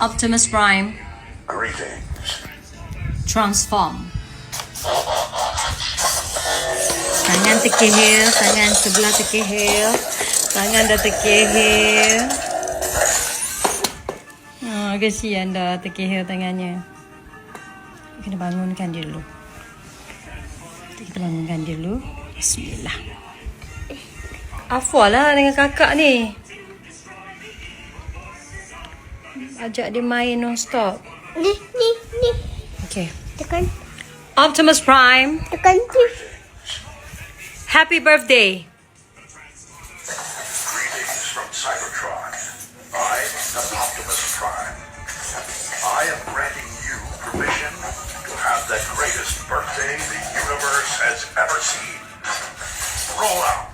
Optimus Prime, Greetings. transform. Tangan terkehil, tangan sebelah terkehil, tangan dah terkehil. Oh, kesian dah terkehil tangannya. Kena bangunkan dia dulu. Kita bangunkan dia dulu. Bismillah. Afwa lah dengan kakak ni. Ajak dia main non-stop. Ni, ni, ni. Okay. Tekan, Optimus Prime, tekan tu. happy birthday. Greetings from Cybertron. I am Optimus Prime. I am granting you permission to have the greatest birthday the universe has ever seen. Roll out.